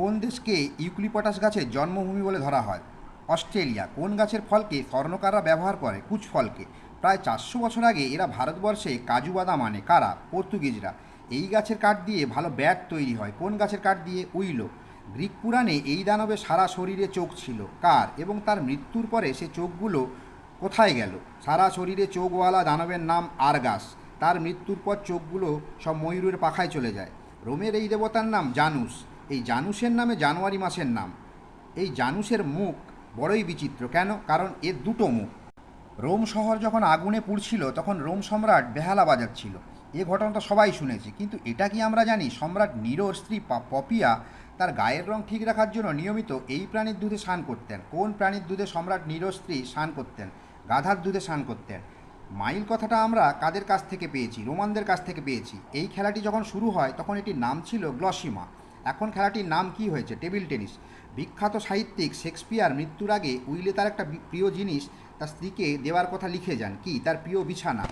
কোন দেশকে ইউক্লিপটাস গাছের জন্মভূমি বলে ধরা হয়? অস্ট্রেলিয়া। কোন গাছের ফলকে স্বর্ণকাররা ব্যবহার করে? কুচ ফলকে। প্রায় চারশো বছর আগে এরা ভারতবর্ষে কাজু বাদাম আনে। কারা? পর্তুগিজরা। এই গাছের কাঠ দিয়ে ভালো ব্যাট তৈরি হয়। কোন গাছের কাঠ দিয়ে? উইলো। গ্রিক পুরাণে এই দানবে সারা শরীরে চোখ ছিল। কার? এবং তার মৃত্যুর পরে সে চোখগুলো কোথায় গেল? সারা শরীরে চোখওয়ালা দানবের নাম আরগাস। তার মৃত্যুর পর চোখগুলো সব ময়ূরের পাখায় চলে যায়। রোমের এই দেবতার নাম জানুস। এই জানুসের নামে জানুয়ারি মাসের নাম। এই জানুসের মুখ বড়ই বিচিত্র। কেন? কারণ এর দুটো মুখ। রোম শহর যখন আগুনে পুড়ছিল, তখন রোম সম্রাট বেহালা বাজাচ্ছিল। এ ঘটনাটা সবাই শুনেছি। কিন্তু এটা কি আমরা জানি? সম্রাট নিরোর স্ত্রী পপিয়া তার গায়ের রং ঠিক রাখার জন্য নিয়মিত এই প্রাণীর দুধে স্নান করতেন। কোন প্রাণীর দুধে সম্রাট নিরোর স্ত্রী স্নান করতেন? গাধার দুধে স্নান করতেন। মাইল কথাটা আমরা কাদের কাছ থেকে পেয়েছি? রোমানদের কাছ থেকে পেয়েছি। এই খেলাটি যখন শুরু হয়, তখন এটির নাম ছিল গ্লসিমা। এখন খেলাটির নাম কি হয়েছে? Table tennis. বিখ্যাত সাহিত্যিক শেক্সপিয়ার মৃত্যুর আগে উইলে তার একটা প্রিয় জিনিস, তার স্ত্রীকে দেওয়ার কথা লিখে যান। কি? তার প্রিয় বিছানা।